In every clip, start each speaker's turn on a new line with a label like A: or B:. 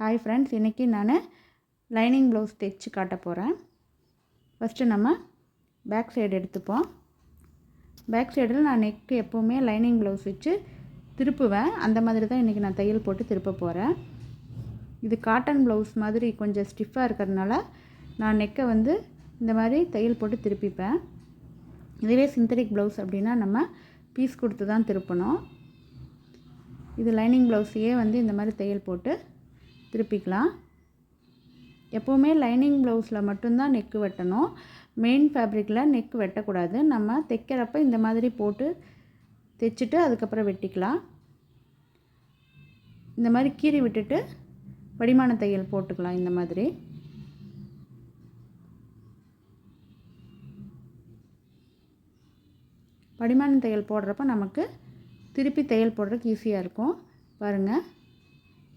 A: Hi friends இன்றைக்கி நான் lining blouse தைச்சு காட்ட போகிறேன் ஃபஸ்ட்டு நம்ம பேக் சைடு எடுத்துப்போம். பேக் சைடில் நான் நெக்கு எப்போவுமே லைனிங் ப்ளவுஸ் வச்சு திருப்புவேன். அந்த மாதிரி தான் இன்றைக்கி நான் தையல் போட்டு திருப்ப போகிறேன் இது காட்டன் ப்ளவுஸ் மாதிரி கொஞ்சம் ஸ்டிஃபாக இருக்கிறதுனால நான் நெக்கை வந்து இந்த மாதிரி தையல் போட்டு திருப்பிப்பேன். இதுவே சிந்தடிக் ப்ளவுஸ் அப்படின்னா நம்ம பீஸ் கொடுத்து தான் திருப்பணும். இது லைனிங் ப்ளவுஸையே வந்து இந்த மாதிரி தையல் போட்டு திருப்பிக்கலாம். எப்போவுமே லைனிங் ப்ளவுஸில் மட்டும்தான் நெக்கு வெட்டணும். மெயின் ஃபேப்ரிக்கில் நெக் வெட்டக்கூடாது. நம்ம தைக்கிறப்ப இந்த மாதிரி போட்டு தைச்சிட்டு அதுக்கப்புறம் வெட்டிக்கலாம். இந்த மாதிரி கீறி விட்டுட்டு படிமான தையல் போட்டுக்கலாம் இந்த மாதிரி. படிமான தையல் போடுறப்ப நமக்கு திருப்பி தையல் போடுறதுக்கு ஈஸியாக இருக்கும். பாருங்கள்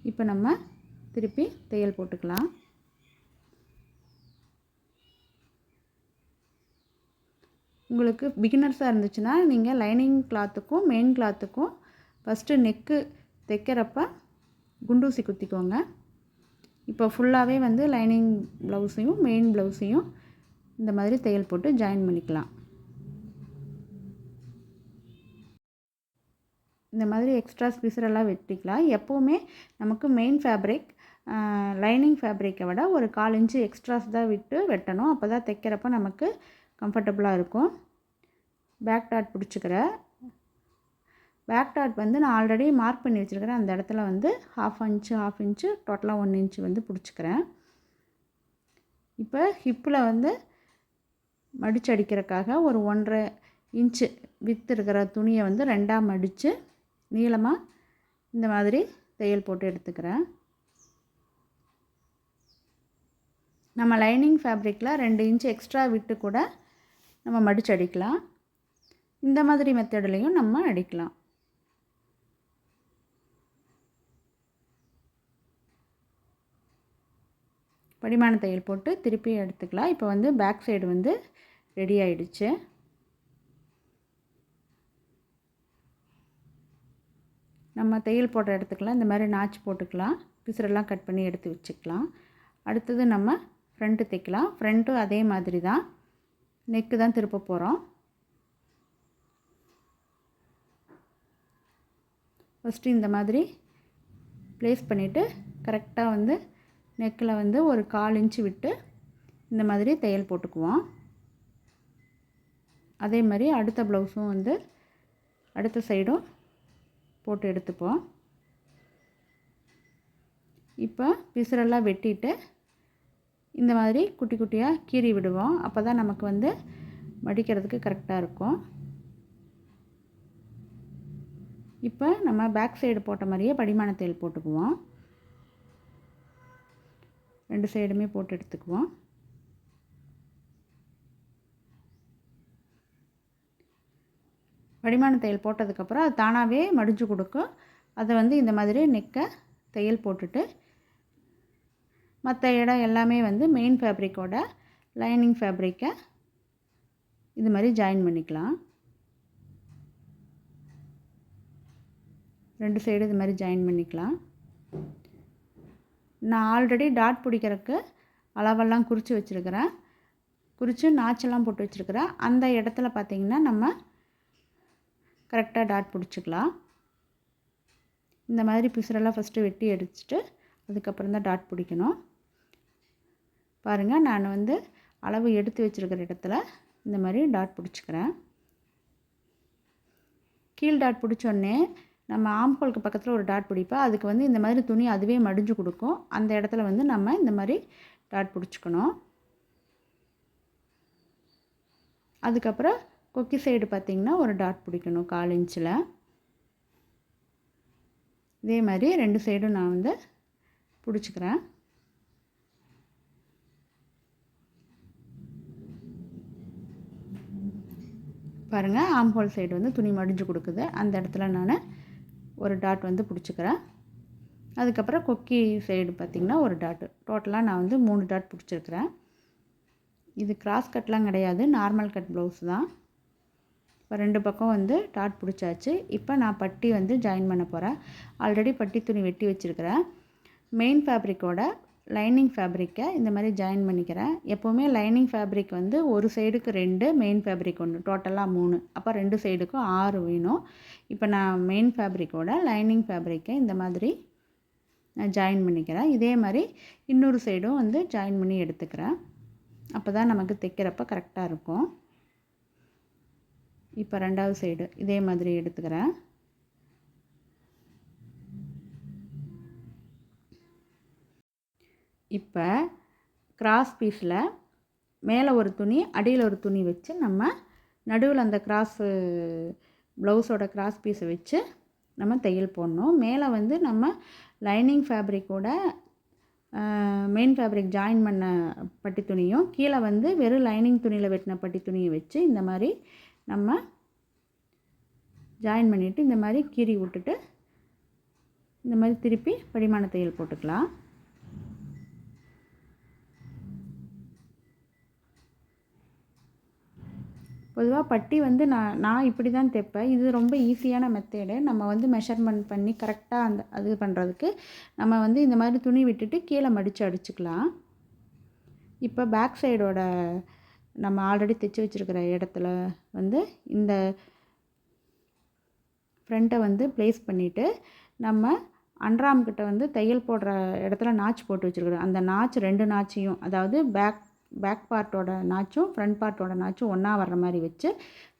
A: இப்போ நம்ம திருப்பி தையல் போட்டுக்கலாம். உங்களுக்கு பிகினர்ஸாக இருந்துச்சுன்னா நீங்கள் லைனிங் கிளாத்துக்கும் மெயின் கிளாத்துக்கும் ஃபஸ்ட்டு நெக்கு தைக்கிறப்ப குண்டூசி குத்திக்கோங்க. இப்போ ஃபுல்லாகவே வந்து லைனிங் ப்ளவுஸையும் மெயின் ப்ளவுஸையும் இந்த மாதிரி தையல் போட்டு ஜாயின் பண்ணிக்கலாம். இந்த மாதிரி எக்ஸ்ட்ரா ஸ்பீசரெல்லாம் வெட்டிக்கலாம். எப்போவுமே நமக்கு மெயின் ஃபேப்ரிக் லைனிங் ஃபேப்ரிக்கை விட ஒரு கால் இன்ச்சு எக்ஸ்ட்ராஸ் தான் விட்டு வெட்டணும். அப்போ தான் தைக்கிறப்ப நமக்கு கம்ஃபர்டபுளாக இருக்கும். பேக் டாட் பிடிச்சிக்கிறேன் பேக் டாட் வந்து நான் ஆல்ரெடி மார்க் பண்ணி வச்சுருக்கிறேன் அந்த இடத்துல வந்து ஹாஃப் இன்ச்சு ஹாஃப் இன்ச்சு டோட்டலாக ஒன் இன்ச்சு வந்து பிடிச்சிக்கிறேன். இப்போ ஹிப்பில் வந்து மடித்து அடிக்கிறதுக்காக ஒரு ஒன்றரை இன்ச்சு வித்து இருக்கிற துணியை வந்து ரெண்டாக மடித்து நீளமாக இந்த மாதிரி தையல் போட்டு எடுத்துக்கிறேன். நம்ம லைனிங் ஃபேப்ரிக்கில் ரெண்டு இன்ச்சு எக்ஸ்ட்ரா விட்டு கூட நம்ம மடித்து அடிக்கலாம். இந்த மாதிரி மெத்தட்லேயும் நம்ம அடிக்கலாம். படிமான தையல் போட்டு திருப்பி எடுத்துக்கலாம். இப்போ வந்து பேக் சைடு வந்து ரெடி ஆயிடுச்சு. நம்ம தையல் போடுற இடத்துக்குலாம் இந்த மாதிரி நாச்சு போட்டுக்கலாம். பிசுரெல்லாம் கட் பண்ணி எடுத்து வச்சுக்கலாம். அடுத்தது நம்ம ஃப்ரண்ட்டு தைக்கலாம். ஃப்ரண்ட்டும் அதே மாதிரி தான் நெக்கு தான் திருப்ப போகிறோம் ஃபஸ்ட்டு இந்த மாதிரி ப்ளேஸ் பண்ணிவிட்டு கரெக்டாக வந்து நெக்கில் வந்து ஒரு கால் இன்ச்சு விட்டு இந்த மாதிரி தையல் போட்டுக்குவோம். அதே மாதிரி அடுத்த ப்ளவுஸும் வந்து அடுத்த சைடும் போட்டு எடுத்துப்போம். இப்போ பிசுரெல்லாம் வெட்டிட்டு இந்த மாதிரி குட்டி குட்டியாக கீறி விடுவோம். அப்போ தான் நமக்கு வந்து மடிக்கிறதுக்கு கரெக்டாக இருக்கும். இப்போ நம்ம பேக் சைடு போட்ட மாதிரியே படிமான தேல் போட்டுக்குவோம். ரெண்டு சைடுமே போட்டு எடுத்துக்குவோம். வடிமான தையல் போட்டதுக்கப்புறம் அது தானாகவே மடிஞ்சு கொடுக்கும். அதை வந்து இந்த மாதிரி நெக்கை தையல் போட்டுட்டு மற்ற இடம் எல்லாமே வந்து மெயின் ஃபேப்ரிக்கோட லைனிங் ஃபேப்ரிக்கை இது மாதிரி ஜாயின் பண்ணிக்கலாம். ரெண்டு சைடு இது மாதிரி ஜாயின் பண்ணிக்கலாம். நான் ஆல்ரெடி டாட் பிடிக்கிறதுக்கு அளவெல்லாம் குறித்து வச்சுருக்கிறேன். குறித்து நாச்செல்லாம் போட்டு வச்சுருக்கிறேன். அந்த இடத்துல பார்த்திங்கன்னா நம்ம கரெக்டாக டாட் பிடிச்சிக்கலாம். இந்த மாதிரி பிசுரெல்லாம் ஃபஸ்ட்டு வெட்டி அடிச்சுட்டு அதுக்கப்புறம் தான் டாட் பிடிக்கணும். பாருங்கள் நான் வந்து அளவு எடுத்து வச்சுருக்கிற இடத்துல இந்த மாதிரி டாட் பிடிச்சிக்கிறேன். கீழ் டாட் பிடிச்சோடனே நம்ம ஆம்கோலுக்கு பக்கத்தில் ஒரு டாட் பிடிப்போம் அதுக்கு வந்து இந்த மாதிரி துணி அதுவே மடிஞ்சு கொடுக்கும். அந்த இடத்துல வந்து நம்ம இந்த மாதிரி டாட் பிடிச்சிக்கணும். அதுக்கப்புறம் கொக்கி சைடு பார்த்திங்கன்னா ஒரு டாட் பிடிக்கணும் கால் இன்ச்சில் இதே மாதிரி ரெண்டு சைடும் நான் வந்து பிடிச்சிக்கிறேன். பாருங்கள் ஆம்ஹோல் சைடு வந்து துணி மடிஞ்சு கொடுக்குது. அந்த இடத்துல நான் ஒரு டாட் வந்து பிடிச்சிக்கிறேன். அதுக்கப்புறம் கொக்கி சைடு பார்த்திங்கன்னா ஒரு டாட்டு டோட்டலாக நான் வந்து மூணு டாட் பிடிச்சிருக்கிறேன். இது கிராஸ் கட்லாம் கிடையாது நார்மல் கட் ப்ளவுஸ் தான். இப்போ ரெண்டு பக்கம் வந்து டாட் பிடிச்சாச்சு. இப்போ நான் பட்டி வந்து ஜாயின் பண்ண போகிறேன் ஆல்ரெடி பட்டி துணி வெட்டி வச்சுருக்கிறேன். மெயின் ஃபேப்ரிக்கோட லைனிங் ஃபேப்ரிக்கை இந்த மாதிரி ஜாயின் பண்ணிக்கிறேன். எப்போவுமே லைனிங் ஃபேப்ரிக் வந்து ஒரு சைடுக்கு ரெண்டு மெயின் ஃபேப்ரிக் ஒன்று டோட்டலாக மூணு. அப்போ ரெண்டு சைடுக்கும் ஆறு வேணும். இப்போ நான் மெயின் ஃபேப்ரிக்கோட லைனிங் ஃபேப்ரிக்கை இந்த மாதிரி நான் ஜாயின் பண்ணிக்கிறேன். இதே மாதிரி இன்னொரு சைடும் வந்து ஜாயின் பண்ணி எடுத்துக்கிறேன். அப்போ தான் நமக்கு தைக்கிறப்ப கரெக்டாக இருக்கும். இப்போ ரெண்டாவது சைடு இதே மாதிரி எடுத்துக்கிறேன். இப்போ கிராஸ் பீஸில் மேலே ஒரு துணி அடியில் ஒரு துணி வச்சு நம்ம நடுவில் அந்த கிராஸு ப்ளவுஸோட கிராஸ் பீஸை வச்சு நம்ம தையல் போடணும். மேலே வந்து நம்ம லைனிங் ஃபேப்ரிக்கோட மெயின் ஃபேப்ரிக் ஜாயின் பண்ண பட்டி துணியும் கீழே வந்து வெறும் லைனிங் துணியில் வெட்டின பட்டி துணியை வச்சு இந்த மாதிரி நம்ம ஜாயின் பண்ணிவிட்டு இந்த மாதிரி கீறி விட்டுட்டு இந்த மாதிரி திருப்பி படிமான தையல் போட்டுக்கலாம். பொதுவாக பட்டி வந்து நான் நான் இப்படி தான் தைப்பேன் இது ரொம்ப ஈஸியான மெத்தேடு நம்ம வந்து மெஷர்மெண்ட் பண்ணி கரெக்டாக அந்த அது பண்ணுறதுக்கு நம்ம வந்து இந்த மாதிரி துணி விட்டுட்டு கீழே மடித்து அடிச்சுக்கலாம். இப்போ பேக் சைடோட நம்ம ஆல்ரெடி தைச்சி வச்சுருக்கிற இடத்துல வந்து இந்த ஃப்ரண்ட்டை வந்து ப்ளேஸ் பண்ணிவிட்டு நம்ம அன்றாம் கிட்ட வந்து தையல் போடுற இடத்துல நாச் போட்டு வச்சுருக்குறோம். அந்த நாச் ரெண்டு நாச்சையும் அதாவது பேக் பேக் பார்ட்டோட நாச்சும் ஃப்ரண்ட் பார்ட்டோட நாச்சும் ஒன்றா வர்ற மாதிரி வச்சு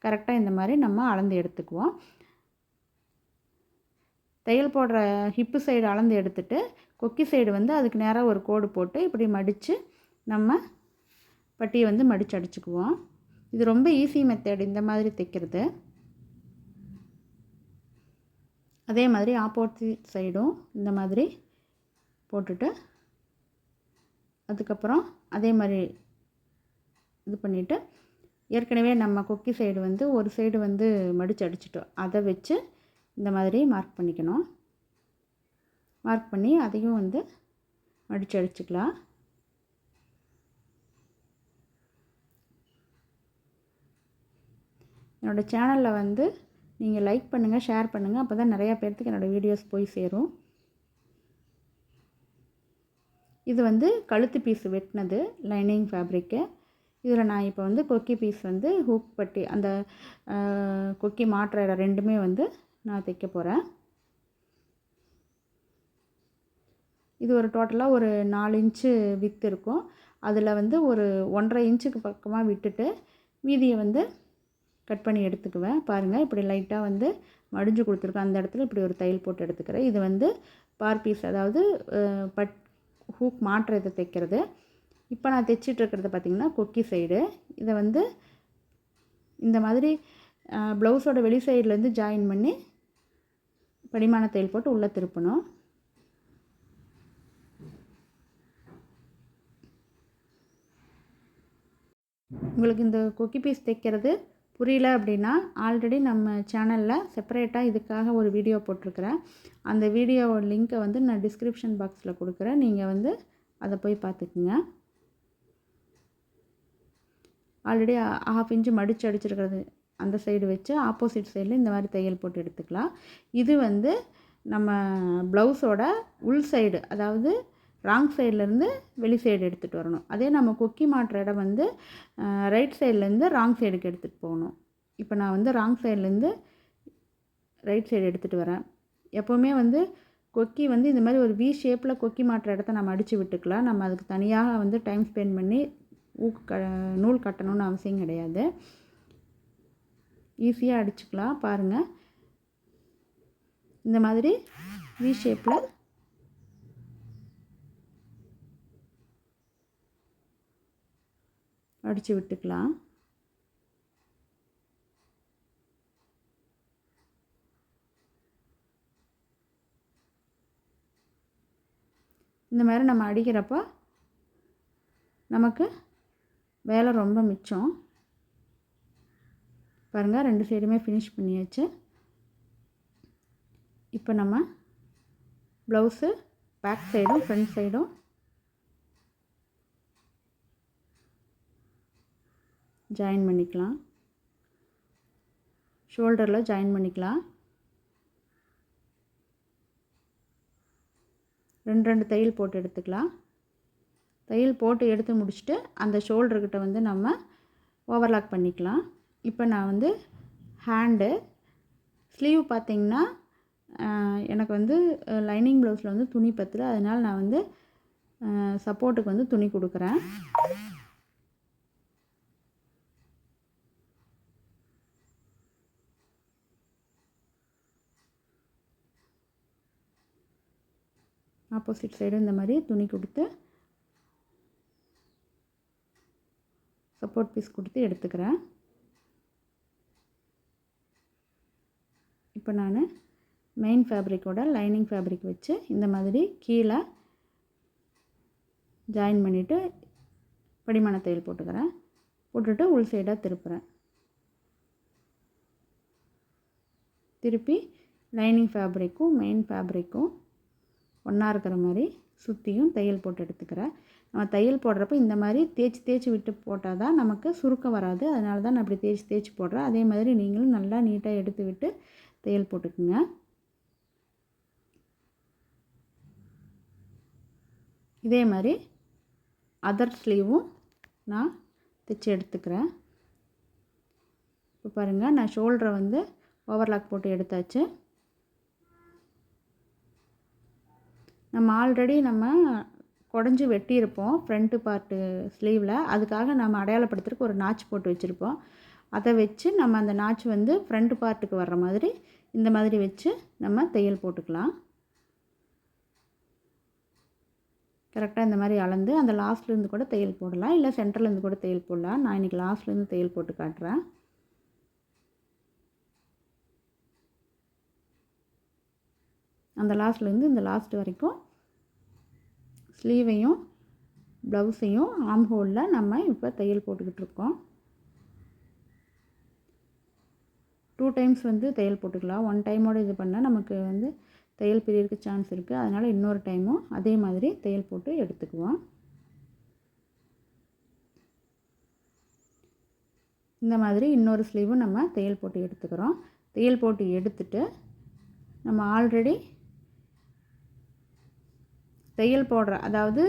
A: கரெக்டாக இந்த மாதிரி நம்ம அளந்து எடுத்துக்குவோம். தையல் போடுற ஹிப்பு சைடு அளந்து எடுத்துட்டு கொக்கி சைடு வந்து அதுக்கு நேராக ஒரு கோடு போட்டு இப்படி மடித்து நம்ம பட்டியை வந்து மடித்து அடிச்சுக்குவோம். இது ரொம்ப ஈஸி மெத்தேடு இந்த மாதிரி தைக்கிறது. அதே மாதிரி ஆப்போசிட் சைடும் இந்த மாதிரி போட்டுட்டு அதுக்கப்புறம் அதே மாதிரி இது பண்ணிவிட்டு ஏற்கனவே நம்ம கொக்கி சைடு வந்து ஒரு சைடு வந்து மடித்து அடிச்சிட்டோம். அதை வச்சு இந்த மாதிரி மார்க் பண்ணிக்கணும். மார்க் பண்ணி அதையும் வந்து மடித்து அடிச்சுக்கலாம். என்னோடய சேனலில் வந்து நீங்கள் லைக் பண்ணுங்கள் ஷேர் பண்ணுங்கள் அப்போ தான் நிறையா பேர்த்துக்கு என்னோடய வீடியோஸ் போய் சேரும். இது வந்து கழுத்து பீஸ் வெட்டினது லைனிங் ஃபேப்ரிக்கு இதில் நான் இப்போ வந்து கொக்கி பீஸ் வந்து ஹூக் பட்டி அந்த கொக்கி மாற்ற இடம் ரெண்டுமே வந்து நான் தைக்க போகிறேன் இது ஒரு டோட்டலாக ஒரு நாலு இன்ச்சு வித்து இருக்கும். அதில் வந்து ஒரு ஒன்றரை இன்ச்சுக்கு பக்கமாக விட்டுட்டு மீதியை வந்து கட் பண்ணி எடுத்துக்குவேன். பாருங்கள் இப்படி லைட்டாக வந்து மடிஞ்சு கொடுத்துருக்கேன். அந்த இடத்துல இப்படி ஒரு தையல் போட்டு எடுத்துக்கிறேன். இது வந்து பார் பீஸ் அதாவது பட் ஹூக் மாற்றுறது தைக்கிறது. இப்போ நான் தைச்சிட்ருக்கிறது பார்த்திங்கன்னா கொக்கி சைடு இதை வந்து இந்த மாதிரி ப்ளவுஸோட வெளி சைட்லேருந்து ஜாயின் பண்ணி படிமான தையல் போட்டு உள்ளே திருப்பணும். உங்களுக்கு இந்த கொக்கி பீஸ் தைக்கிறது புரியல அப்படின்னா ஆல்ரெடி நம்ம சேனலில் செப்பரேட்டாக இதுக்காக ஒரு வீடியோ போட்டிருக்கிறேன். அந்த வீடியோ லிங்க்கை வந்து நான் டிஸ்கிரிப்ஷன் பாக்ஸில் கொடுக்குறேன். நீங்கள் வந்து அதை போய் பார்த்துக்குங்க. ஆல்ரெடி ஹாஃப் இன்ச்சு மடித்து அடிச்சிருக்கிறது அந்த சைடு வச்சு ஆப்போசிட் சைடில் இந்த மாதிரி தையல் போட்டு எடுத்துக்கலாம். இது வந்து நம்ம ப்ளவுஸோட உள் சைடு அதாவது ராங் சைட்லேருந்து வெளி சைடு எடுத்துகிட்டு வரணும். அதே நம்ம கொக்கி மாட்டுற இடம் வந்து ரைட் சைட்லேருந்து ராங் சைடுக்கு எடுத்துகிட்டு போகணும். இப்போ நான் வந்து ராங் சைட்லேருந்து ரைட் சைடு எடுத்துகிட்டு வரேன். எப்போவுமே வந்து கொக்கி வந்து இந்த மாதிரி ஒரு வி ஷேப்பில் கொக்கி மாட்டுற இடத்த நம்ம அடித்து விட்டுக்கலாம். நம்ம அதுக்கு தனியாக வந்து டைம் ஸ்பெண்ட் பண்ணி ஊக்கு க நூல் கட்டணும்னு அவசியம் கிடையாது. ஈஸியாக அடிச்சுக்கலாம். பாருங்கள் இந்த மாதிரி வி ஷேப்பில் அடித்து விட்டுக்கலாம். இந்த மாதிரி நம்ம அடிக்கிறப்போ நமக்கு வேலை ரொம்ப மிச்சம். பாருங்கள் ரெண்டு சைடுமே ஃபினிஷ் பண்ணியாச்சு. இப்போ நம்ம ப்ளவுஸு பேக் சைடும் ஃப்ரண்ட் சைடும் ஜாயின் பண்ணிக்கலாம். ஷோல்டரில் ஜாயின் பண்ணிக்கலாம். ரெண்டு ரெண்டு தையல் போட்டு எடுத்துக்கலாம். தையல் போட்டு எடுத்து முடிச்சுட்டு அந்த ஷோல்டர்கிட்ட வந்து நம்ம ஓவர்லாக் பண்ணிக்கலாம். இப்போ நான் வந்து ஹேண்டு ஸ்லீவ் பார்த்திங்கன்னா எனக்கு வந்து லைனிங் ப்ளவுஸில் வந்து துணி பத்தில் அதனால் நான் வந்து சப்போர்ட்டுக்கு வந்து துணி கொடுக்குறேன். ஆப்போசிட் சைடு இந்த மாதிரி துணி கொடுத்து சப்போர்ட் பீஸ் கொடுத்து எடுத்துக்கிறேன். இப்போ நான் மெயின் ஃபேப்ரிக்கோட லைனிங் ஃபேப்ரிக் வச்சு இந்த மாதிரி கீழே ஜாயின் பண்ணிவிட்டு படிமான தையல் போட்டுக்கிறேன். போட்டுட்டு உள் சைடாக திருப்புறேன். திருப்பி லைனிங் ஃபேப்ரிக்கும் மெயின் ஃபேப்ரிக்கும் ஒன்றா இருக்கிற மாதிரி சுற்றியும் தையல் போட்டு எடுத்துக்கிறேன் நம்ம தையல் போடுறப்ப இந்த மாதிரி தேய்ச்சி தேய்ச்சி விட்டு போட்டால் தான் நமக்கு சுருக்கம் வராது. அதனால தான் நான் அப்படி தேய்ச்சி தேய்ச்சி போடுறேன். அதே மாதிரி நீங்களும் நல்லா நீட்டாக எடுத்து விட்டு தையல் போட்டுக்குங்க. இதே மாதிரி அதர் ஸ்லீவும் நான் தைச்சி எடுத்துக்கிறேன். இப்போ பாருங்கள் நான் ஷோல்டரை வந்து ஓவர்லாக் போட்டு எடுத்தாச்சு. நம்ம ஆல்ரெடி நம்ம குடஞ்சி வெட்டியிருப்போம் ஃப்ரண்ட்டு பார்ட்டு ஸ்லீவில் அதுக்காக நம்ம அடையாளப்படுத்துறதுக்கு ஒரு நாச்சு போட்டு வச்சுருப்போம். அதை வச்சு நம்ம அந்த நாச்சு வந்து ஃப்ரண்ட் பார்ட்டுக்கு வர்ற மாதிரி இந்த மாதிரி வச்சு நம்ம தையல் போட்டுக்கலாம். கரெக்டாக இந்த மாதிரி அளந்து அந்த லாஸ்ட்லேருந்து கூட தையல் போடலாம். இல்லை சென்டர்லேருந்து கூட தையல் போடலாம். நான் இன்றைக்கி லாஸ்ட்லேருந்து தையல் போட்டு காட்டுறேன். அந்த லாஸ்ட்லேருந்து இந்த லாஸ்ட் வரைக்கும் ஸ்லீவையும் ப்ளவுஸையும் ஆம் ஹோலில் நம்ம இப்போ தையல் போட்டுக்கிட்டு இருக்கோம். டூ டைம்ஸ் வந்து தையல் போட்டுக்கலாம். ஒன் டைமோடு இது பண்ணால் நமக்கு வந்து தையல் பிரியறதுக்கு சான்ஸ் இருக்குது அதனால் இன்னொரு டைமும் அதே மாதிரி தையல் போட்டு எடுத்துக்குவோம். இந்த மாதிரி இன்னொரு ஸ்லீவும் நம்ம தையல் போட்டு எடுத்துக்கிறோம். தையல் போட்டு எடுத்துட்டு நம்ம ஆல்ரெடி தையல் போடுற அதாவது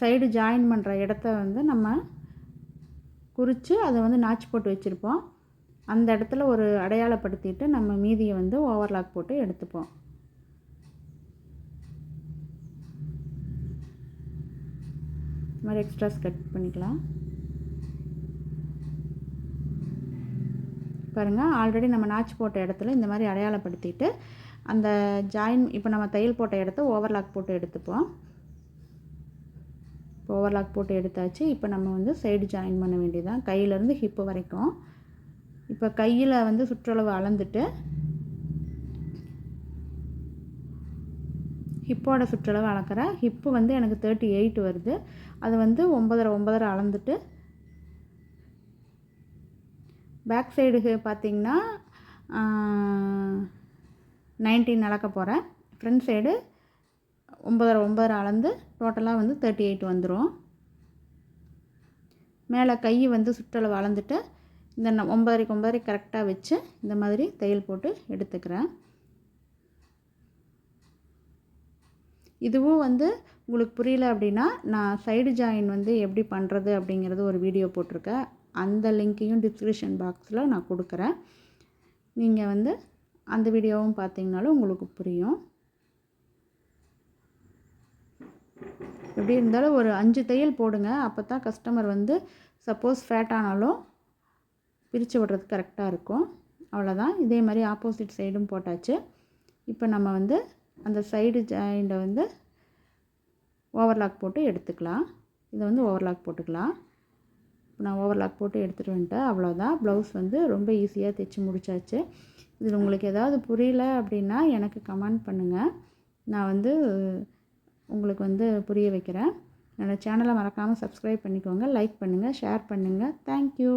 A: சைடு ஜாயின் பண்ணுற இடத்த வந்து நம்ம குறித்து அதை வந்து நாச்சு போட்டு வச்சுருப்போம். அந்த இடத்துல ஒரு அடையாளப்படுத்திட்டு நம்ம மீதியை வந்து ஓவர்லாக் போட்டு எடுத்துப்போம். இது மாதிரி எக்ஸ்ட்ராஸ் கட் பண்ணிக்கலாம். பாருங்கள் ஆல்ரெடி நம்ம நாச்சு போட்ட இடத்துல இந்த மாதிரி அடையாளப்படுத்திட்டு அந்த ஜாயின் இப்போ நம்ம தையல் போட்ட இடத்த ஓவர்லாக் போட்டு எடுத்துப்போம். இப்போ ஓவர்லாக் போட்டு எடுத்தாச்சு. இப்போ நம்ம வந்து சைடு ஜாயின் பண்ண வேண்டியதான் கையிலேருந்து ஹிப்பு வரைக்கும். இப்போ கையில் வந்து சுற்றளவு அளந்துட்டு ஹிப்போட சுற்றளவு அளக்கிறேன் ஹிப்பு வந்து எனக்கு தேர்ட்டி எயிட் வருது. அது வந்து ஒம்பதரை ஒம்பதரை அளந்துட்டு பேக் சைடு பார்த்திங்கன்னா நைன்டீன் அளக்க போகிறேன் ஃப்ரண்ட் சைடு ஒம்பதரை ஒம்பதரை அளந்து டோட்டலாக வந்து தேர்ட்டி எயிட் வந்துடும் மேலே கை வந்து சுற்றளவு அளந்துட்டு இந்த ந ஒம்பதரைக்கு ஒம்பதரை கரெக்டாக வச்சு இந்த மாதிரி தையல் போட்டு எடுத்துக்கிறேன். இதுவும் வந்து உங்களுக்கு புரியல அப்படின்னா நான் சைடு ஜாயின் வந்து எப்படி பண்ணுறது அப்படிங்கிறது ஒரு வீடியோ போட்டிருக்கேன். அந்த லிங்க்கையும் டிஸ்கிரிப்ஷன் பாக்ஸில் நான் கொடுக்குறேன். நீங்கள் வந்து அந்த வீடியோவும் பார்த்தீங்கனாலும் உங்களுக்கு புரியும். எப்படி இருந்தாலும் ஒரு அஞ்சு தையல் போடுங்க. அப்போ தான் கஸ்டமர் வந்து சப்போஸ் ஃபேட் ஆனாலும் பிரித்து விடுறது கரெக்டாக இருக்கும். அவ்வளோதான் இதே மாதிரி ஆப்போசிட் சைடும் போட்டாச்சு. இப்போ நம்ம வந்து அந்த சைடு ஜாயிண்டை வந்து ஓவர்லாக் போட்டு எடுத்துக்கலாம். இதை வந்து ஓவர்லாக் போட்டுக்கலாம். நான் ஓவர்லாக் போட்டு எடுத்துகிட்டு வந்துட்டேன். அவ்வளோதான் ப்ளவுஸ் வந்து ரொம்ப ஈஸியாக தைச்சி முடிச்சாச்சு. இதில் உங்களுக்கு ஏதாவது புரியல அப்படின்னா எனக்கு கமெண்ட் பண்ணுங்கள் நான் வந்து உங்களுக்கு வந்து புரிய வைக்கிறேன். என்னோடய சேனலை மறக்காமல் சப்ஸ்கிரைப் பண்ணிக்கோங்க. லைக் பண்ணுங்கள் ஷேர் பண்ணுங்கள் தேங்க்யூ